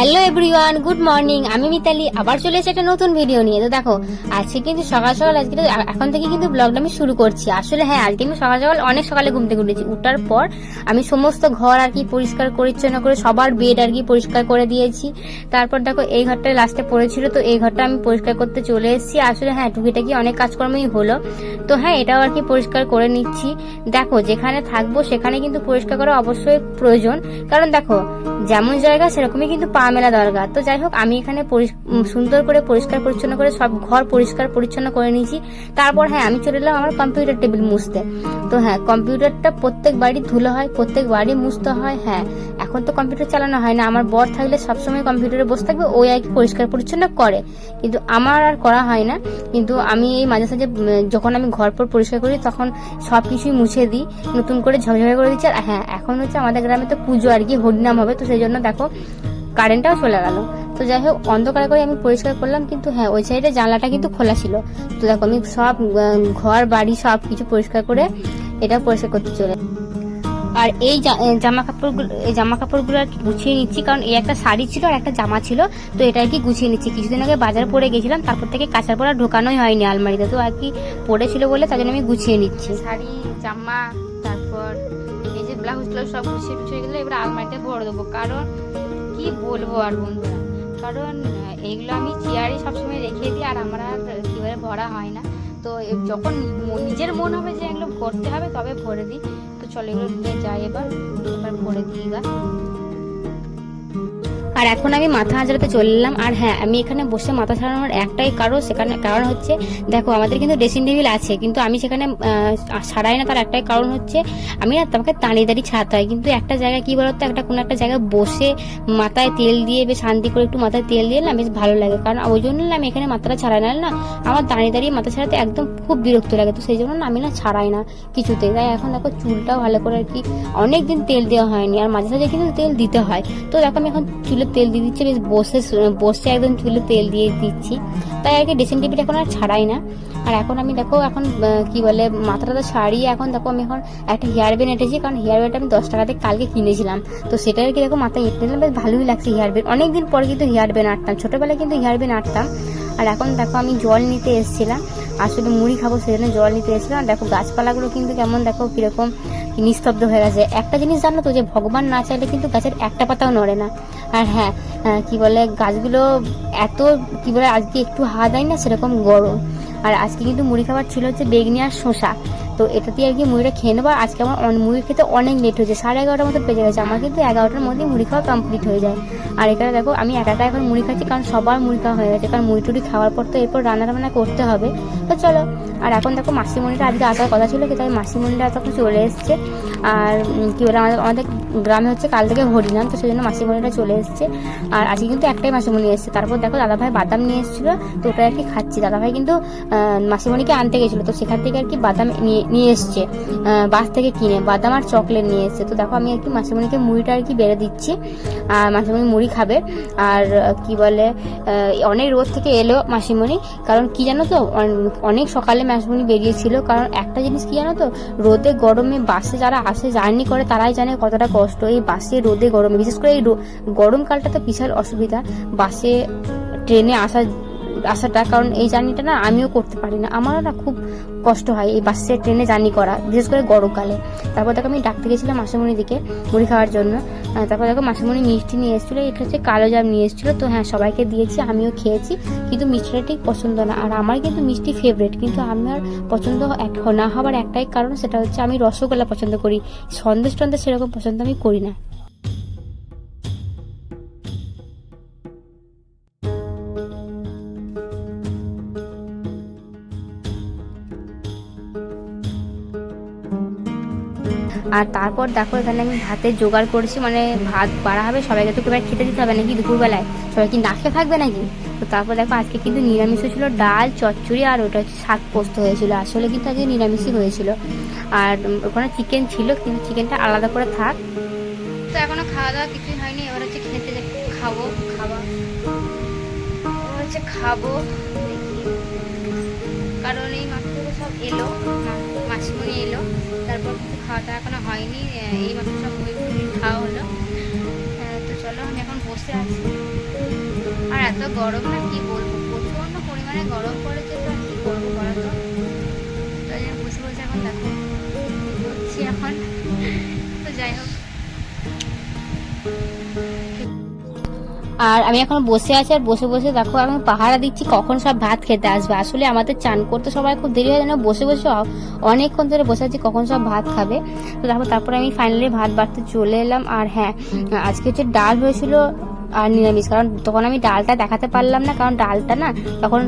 Hello everyone good morning আমি মিতালি, আবার চলে এসে একটা নতুন ভিডিও নিয়ে। তো দেখো, আজকে কিন্তু সকাল সকাল, আজকে এখন থেকে কিন্তু ব্লগটা আমি শুরু করছি। আসলে হ্যাঁ আজকে আমি সকাল সকাল অনেক সকালে ঘুম থেকে উঠেছি। উঠার পর আমি সমস্ত ঘর আর কি পরিষ্কার পরিচ্ছন্ন করে, সবার বেড আর কি পরিষ্কার করে দিয়েছি। তারপর দেখো, এই ঘরটা লাস্টে পড়েছিল, তো এই ঘরটা আমি পরিষ্কার করতে চলে এসেছি। আসলে হ্যাঁ টুকিটাকি অনেক কাজকর্মই হলো। তো হ্যাঁ এটাও আর কি পরিষ্কার করে নিচ্ছি। দেখো, যেখানে থাকব সেখানে কিন্তু পরিষ্কার করা অবশ্যই প্রয়োজন। কারণ দেখো, যেমন জায়গা সেরকমই কিন্তু পা মেলা দরকার। তো যাই হোক, আমি এখানে সুন্দর করে পরিষ্কার পরিচ্ছন্ন করে সব ঘর পরিষ্কার পরিচ্ছন্ন করে নিয়েছি। তারপর হ্যাঁ আমি চলে এলাম আমার কম্পিউটার টেবিল মুছতে। তো হ্যাঁ কম্পিউটারটা প্রত্যেক বাড়ি ধুলো হয়, প্রত্যেক বাড়ি মুছতে হয় হ্যাঁ। এখন তো কম্পিউটার চালানো হয় না। আমার বর থাকলে সবসময় কম্পিউটারে বসে থাকবে, ওই আর কি পরিষ্কার পরিচ্ছন্ন করে। কিন্তু আমার আর করা হয় না। কিন্তু আমি এই মাঝে সাঝে যখন আমি ঘর পর পরিষ্কার করি, তখন সব কিছুই মুছে দিই, নতুন করে ঝকঝকে করে দিচ্ছি। আর হ্যাঁ এখন হচ্ছে আমাদের গ্রামে তো পুজো আর কি, হরিনাম হবে। তো সেই জন্য দেখো কারেন্টটাও চলে গেল। তো যাই হোক, অন্ধকার করে আমি পরিষ্কার করলাম, কিন্তু হ্যাঁ ওই সাইডে জানলাটা কিন্তু খোলা ছিল। তো দেখো, আমি সব ঘর, বাড়ি সব কিছু পরিষ্কার করে এটা পরিষ্কার করতে চলে আর এই জামা কাপড়গুলো এই জামা কাপড়গুলো আর কি গুছিয়ে নিচ্ছি, কারণ এই একটা শাড়ি ছিল আর একটা জামা ছিল, তো এটা আর কি গুছিয়ে নিচ্ছি। কিছুদিন আগে বাজার পরে গেছিলাম, তারপর থেকে কাঁচার পর ঢোকানোই হয়নি আলমারিতে, তো আর কি পড়েছিল বলে তার জন্য আমি গুছিয়ে নিচ্ছি। শাড়ি, জামা, তারপর এই যে ব্লাউজ সব গুছিয়ে টুছিয়ে গেলে এবার আলমারিতে ভরে দেবো, কারণ কি বলব আর বন্ধুরা? কারণ এগুলো আমি চেয়ারে সবসময় রেখে দিই আর আমার আর কীভাবে ভরা হয় না। তো যখন নিজের মন হবে যে এগুলো ভরতে হবে তবে ভরে দিই। তো চলো এগুলো নিয়ে যাই এবার এবার ভরে দিই গা আর এখন আমি মাথা হাজরাতে চলে এলাম আর হ্যাঁ আমি এখানে বসে মাথা ছাড়ানোর একটাই কারণ, সেখানে কারণ হচ্ছে, দেখো আমাদের কিন্তু ড্রেসিং টেবিল আছে, কিন্তু আমি সেখানে ছাড়াই না, তার একটাই কারণ হচ্ছে, আমি না তোমাকে দাঁড়িয়ে দাঁড়িয়ে ছাড়াতে হয়। কিন্তু একটা জায়গায় কী বলতো, একটা কোনো একটা জায়গায় বসে মাথায় তেল দিয়ে বেশ শান্তি করে একটু মাথায় তেল দিয়ে না বেশ ভালো লাগে। কারণ ওই জন্য আমি এখানে মাথাটা ছাড়াই না না, আমার দাঁড়িয়ে দাঁড়িয়ে মাথা ছাড়াতে একদম খুব বিরক্ত লাগে। তো সেই জন্য না আমি না ছাড়াই না কিছুতে। তাই এখন দেখো চুলটাও ভালো করে আর কি অনেক দিন তেল দেওয়া হয়নি। আর মাঝে সাঝে কিন্তু তেল দিতে হয়। তো দেখো আমি এখন চুলে তেল দিয়ে দিচ্ছি, বেশ বসে বসে একদম চুলে তেল দিয়ে দিচ্ছি। তাই আর কি ড্রেসিং টেবিল এখন আর ছাড়াই না। আর এখন আমি দেখো, এখন কি বলে, মাথাটা ছাড়িয়ে এখন দেখো আমি এখন একটা হেয়ার ব্যান্ড এঁটেছি, কারণ হেয়ার ব্যান্ড আমি দশ টাকাতে কালকে কিনেছিলাম। তো সেটা আর কি দেখো মাথায় এঁটে নিলাম, বেশ ভালোই লাগছে হেয়ার ব্যান্ড অনেকদিন পরে কিন্তু হেয়ার ব্যান্ড আটতাম, ছোটোবেলায় কিন্তু হেয়ার ব্যান্ড আটতাম। আর এখন দেখো আমি জল নিতে এসেছিলাম আসলে মুড়ি খাব সেজন্য জল নিতে এসেছিলাম। আর দেখো গাছপালাগুলো কিন্তু কেমন দেখো কীরকম নিস্তব্ধ হয়ে গেছে। একটা জিনিস জানো তো যে, ভগবান না চাইলে কিন্তু গাছের একটা পাতাও নড়ে না। আর হ্যাঁ কি বলে, গাছগুলো এত, কি বলে, আজকে একটু হাওয়া দেয় না, সেরকম গরম। আর আজকে কিন্তু মুড়ি খাবার ছিল হচ্ছে বেগনি আর শসা। তো এটা দিয়ে আর কি মুড়িটা খেয়ে নেব। আজকে আমার মুড়ি খেতে অনেক লেট হয়েছে। সাড়ে এগারোটার মতো বেজে গেছে। আমার কিন্তু এগারোটার মধ্যেই মুড়ি খাওয়া কমপ্লিট হয়ে যায়। আর এখানে দেখো, আমি একা একা এখন মুড়ি খাচ্ছি কারণ সবার মুড়ি খাওয়া হয়ে গেছে। কারণ মুড়ি টুড়ি খাওয়ার পর তো এরপর রান্না বান্না করতে হবে। তো চলো। আর এখন দেখো, মাসিমণিটা আজকে আসার কথা ছিল কিন্তু আমি মাসিমণিটা তখন চলে এসছে। আর কি বলে, আমাদের আমাদের গ্রামে হচ্ছে কাল থেকে হরিনাম, তো সেই জন্য মাসিমণিটা চলে এসছে। আর আজকে কিন্তু একটাই মাসিমণি এসছে। তারপর দেখো, দাদাভাই বাদাম নিয়ে এসেছিল। তো ওটা আর কি খাচ্ছি। দাদাভাই কিন্তু মাসিমণিকে আনতে গেছিল, তো সেখান থেকে আর কি বাদাম নিয়ে এসছে। বাস থেকে কিনে, বাদাম আর চকলেট নিয়ে এসছে। তো দেখো আমি আর কি মাসিমণিকে মুড়িটা আর কি বেড়ে দিচ্ছি। আর মাসিমণি মুড়ি খাবে। আর কি বলে অনেক রোদ থেকে এলো মাসিমণি। কারণ কি জানো তো অনেক সকালে মাসিমণি বেরিয়েছিল। কারণ একটা জিনিস কি জানো তো, রোদে গরমে বাসে যারা আসে, জার্নি করে, তারাই জানে কতটা কষ্ট এই বাসে, রোদে গরমে। বিশেষ করে এই গরমকালটা তো বিশাল অসুবিধা। বাসে ট্রেনে আসা আসাটা, কারণ এই জার্নিটা না আমিও করতে পারি না। আমারও না খুব কষ্ট হয় এই বাসে, ট্রেনে জার্নি করা, বিশেষ করে গরমকালে। তারপর দেখো আমি ডাকতে গেছিলাম মাসিমণি দিকে মুড়ি খাওয়ার জন্য। তারপর দেখো মাসিমণি মিষ্টি নিয়ে এসেছিল, এটা হচ্ছে কালো জাম নিয়ে এসেছিল। তো হ্যাঁ সবাইকে দিয়েছি, আমিও খেয়েছি, কিন্তু মিষ্টিটা ঠিক পছন্দ না। আর আমার কিন্তু মিষ্টি ফেভারিট কিন্তু আমার পছন্দ এক- না হবার একটাই কারণ, সেটা হচ্ছে আমি রসগোল্লা পছন্দ করি। সন্দেশ টন্দেশ সেরকম পছন্দ আমি করি না। আর তারপর দেখো, এখানে আমি ভাতের জোগাড় করেছি মানে ভাত বাড়া হবে, সবাইকে তো এবার খেতে দিতে হবে নাকি দুপুরবেলায়? সবাই কি না খেয়ে থাকবে নাকি? তো তারপর দেখো, আজকে কিন্তু নিরামিষও ছিল, ডাল, চচ্চড়ি আর ওটা হচ্ছে শাক পোস্ত হয়েছিল, আসলে কিন্তু আজকে নিরামিষই হয়েছিল। আর ওখানে চিকেন ছিল, কিন্তু চিকেনটা আলাদা করে থাক। তো এখনও খাওয়া দাওয়া কিছুই হয়নি, এবার হচ্ছে খেতে খাব খাওয়া হচ্ছে খাব কারণ এই মাত্র সব এলো। কাটা এখনও হয়নি এই মাসে সব খাওয়া হলো তো চলো, আমি এখন বসে আছি। আর এত গরম, না কি বলব? প্রচণ্ড পরিমাণে গরম আর আমি এখন বসে আছি আর বসে বসে দেখো আমি পাহারা দিচ্ছি, কখন সব ভাত খেতে আসবে। আসলে আমাদের চান করতে সবাই খুব দেরি হয়, যেন বসে বসে অনেকক্ষণ ধরে বসে আছি, কখন সব ভাত খাবে। তো দেখো, তারপরে আমি ফাইনালি ভাত বাড়তে চলে এলাম। আর হ্যাঁ আজকে হচ্ছে ডাল হয়েছিল আর নিরামিষ। কারণ তখন আমি ডালটা দেখাতে পারলাম না, কারণ ডালটা না তখন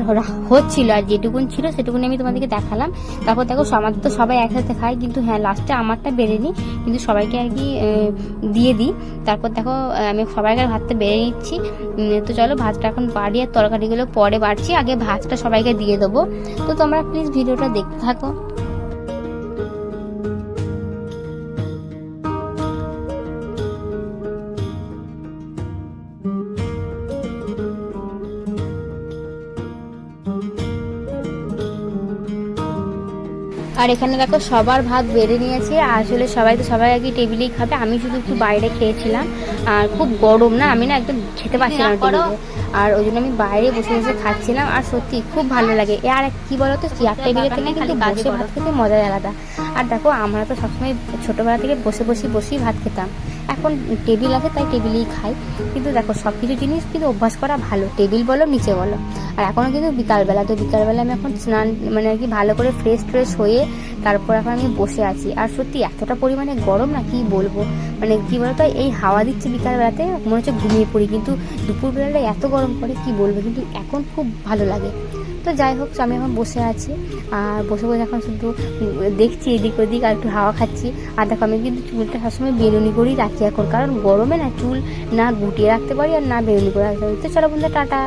হচ্ছিল আর যেটুকুন ছিল সেটুকুনি আমি তোমাদেরকে দেখালাম। তারপর দেখো আমাদের তো সবাই একসাথে খায়, কিন্তু হ্যাঁ লাস্টে আমারটা বেড়ে নিই কিন্তু সবাইকে আর কি দিয়ে দিই। তারপর দেখো আমি সবাইকার ভাতটা বেড়ে নিচ্ছি। তো চলো ভাতটা এখন বাড়ি আর তরকারিগুলো পরে বাড়ছি। আগে ভাতটা সবাইকে দিয়ে দেবো। তো তোমরা প্লিজ ভিডিওটা দেখতে থাকো। আর এখানে দেখো সবার ভাত বেড়ে নিয়েছে। আসলে সবাই তো সবাই আগে টেবিলেই খাবে। আমি শুধু একটু বাইরে খেয়েছিলাম। আর খুব গরম না আমি না একদম খেতে পারছিলাম না টেবিলে। আর ওই জন্য আমি বাইরে বসে বসে খাচ্ছিলাম। আর সত্যি খুব ভালো লাগে। আর কি বলতো চেয়ার টেবিলের থেকে কিন্তু বসে ভাত খেতে মজাই আলাদা। আর দেখো আমরা তো সবসময় ছোটোবেলা থেকে বসে বসে বসেই ভাত খেতাম। এখন টেবিল আছে, তাই টেবিলেই খাই। কিন্তু দেখো সব কিছু জিনিস কিন্তু অভ্যাস করা ভালো। টেবিল বলো, নিচে বলো। আর এখনও কিন্তু বিকালবেলা, তো বিকালবেলা আমি এখন স্নান মানে আর কি ভালো করে ফ্রেশ ট্রেশ হয়ে তারপর এখন আমি বসে আছি। আর সত্যি, এতটা পরিমাণে গরম না, কি বলব? মানে কি বলতো, এই হাওয়া দিচ্ছে বিকালবেলাতে, মনে হচ্ছে ঘুমিয়ে পড়ি। কিন্তু দুপুরবেলাটা এত গরম করে কি বলব? কিন্তু এখন খুব ভালো লাগে। তো যাই হোক আমি এখন বসে আছি। আর বসে বসে এখন শুধু দেখছি এদিক ওদিক আর একটু হাওয়া খাচ্ছি। আর দেখো, আমি কিন্তু চুলটা সবসময় বেরুনি করেই রাখি এখন, কারণ গরমে না চুল না গুটিয়ে রাখতে পারি আর না বেরুনি করে রাখতে পারি। তো চলো বন্ধু টাটা।